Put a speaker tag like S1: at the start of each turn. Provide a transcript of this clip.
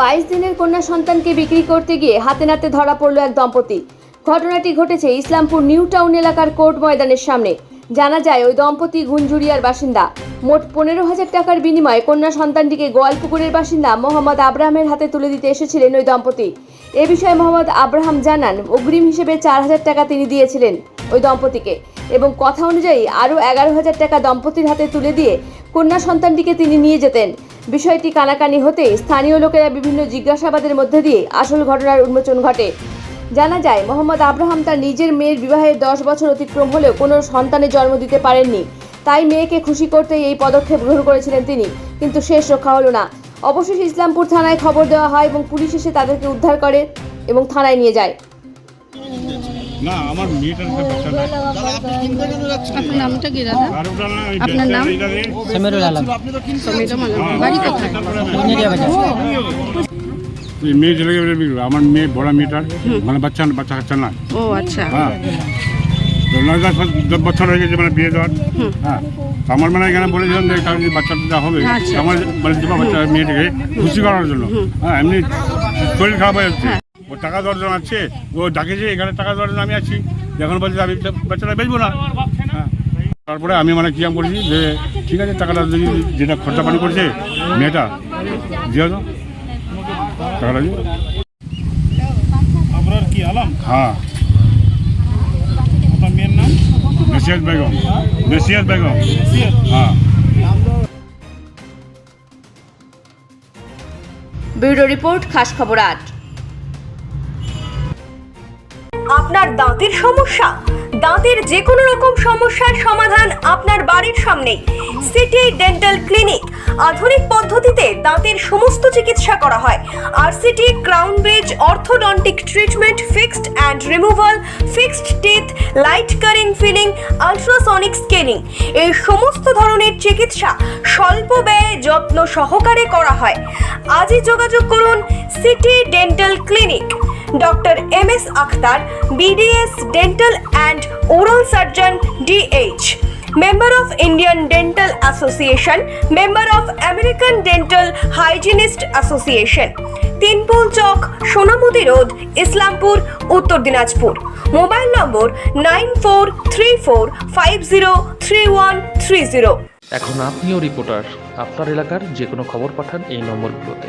S1: বাইশ দিনের কন্যা সন্তানকে বিক্রি করতে গিয়ে হাতে নাতে ধরা পড়ল এক দম্পতি। ঘটনাটি ঘটেছে ইসলামপুর নিউ টাউন এলাকার কোর্ট ময়দানের সামনে। জানা যায়, ওই দম্পতি গুঞ্জুরিয়ার বাসিন্দা। মোট পনেরো হাজার টাকার বিনিময়ে কন্যা সন্তানটিকে গোয়ালপুকুরের বাসিন্দা মোহাম্মদ আব্রাহামের হাতে তুলে দিতে এসেছিলেন ওই দম্পতি। এ বিষয়ে মোহাম্মদ আব্রাহাম জানান, অগ্রিম হিসেবে চার হাজার টাকা তিনি দিয়েছিলেন ওই দম্পতিকে এবং কথা অনুযায়ী আরও এগারো হাজার টাকা দম্পতির হাতে তুলে দিয়ে কন্যা সন্তানটিকে তিনি নিয়ে যেতেন। বিষয়টি কানাকানি হতে স্থানীয় লোকেরা বিভিন্ন জিজ্ঞাসাবাদের মধ্যে দিয়ে আসল ঘটনার উন্মোচন ঘটে। জানা যায়, মোহাম্মদ আব্রাহাম তার নিজের মেয়ের বিবাহে দশ বছর অতিক্রম হলেও কোনো সন্তানের জন্ম দিতে পারেননি। তাই মেয়েকে খুশি করতেই এই পদক্ষেপ গ্রহণ করেছিলেন তিনি, কিন্তু শেষ রক্ষা হলো না। অবশেষে ইসলামপুর থানায় খবর দেওয়া হয় এবং পুলিশ এসে তাদেরকে উদ্ধার করে এবং থানায় নিয়ে যায়।
S2: না আমার মেয়েটার একটা
S3: আপনার নামটা কি দাদা?
S2: আর ওটা না ওই
S3: আপনার নাম?
S4: সেমেরুল আলম।
S3: বাড়ি কোথায়?
S2: মেয়ে চলে গেলে আমার মেয়ে বড় মেয়েটার মানে বাচ্চা বাচ্চা কাচ্চা না
S3: ও আচ্ছা।
S2: হ্যাঁ। নয় দশ বছর- দশ বছর হয়ে গেছে মানে বিয়ে দেওয়ার। হ্যাঁ। আমার মানে এখানে বলেছিলাম যে কারণ বাচ্চাটা হবে
S3: আচ্ছা।
S2: আমার মানে বাচ্চা মেয়েটাকে খুশি করার জন্য। হ্যাঁ এমনি শরীর খারাপ হয়ে যাচ্ছে। ও টাকা দেওয়ার জন্য আছে। ও ডাকেছে এখানে টাকা দেওয়ার জন্য আমি আছি। এখন বলছি আমি বাচ্চাটা বেচবো না। হ্যাঁ। তারপরে আমি মানে কিয়াম করেছি যে ঠিক আছে টাকাটা যদি যেটা খরচা পানি করছে মেয়েটা দিয়ে দাও টাকাটা দিয়ে
S5: আপনার কি আলাম?
S2: হ্যাঁ।
S5: আপনার মেয়ের নাম?
S2: মেসিয়াস বেগম। মেসিয়াস বেগম। হ্যাঁ।
S1: ব্যুরো রিপোর্ট খাস খবর আট।
S6: আপনার দাঁতের সমস্যা? দাঁতের যে কোনো রকম সমস্যার সমাধান আপনার বাড়ির সামনেই সিটি ডেন্টাল ক্লিনিক। আধুনিক পদ্ধতিতে দাঁতের সমস্ত চিকিৎসা করা হয়। আর city crown bridge, orthodontic treatment, fixed and removal, fixed teeth, light curing filling, ultrasonic scanning এই সমস্ত ধরনের চিকিৎসা স্বল্প ব্যয়ে যত্ন সহকারে করা হয়। আজই যোগাযোগ করুন city dental clinic. Doctor M S Akhtar BDS dental and oral surgeon DH member of Indian dental association member of American dental hygienist association Tinpul Chowk Sonamati road Islampur Uttar Dinajpur mobile number nine four three four five zero three one three zero
S7: এখন আপনিও reporter আপনার এলাকার যে কোনো খবর পাঠান এই নম্বরগুলোতে।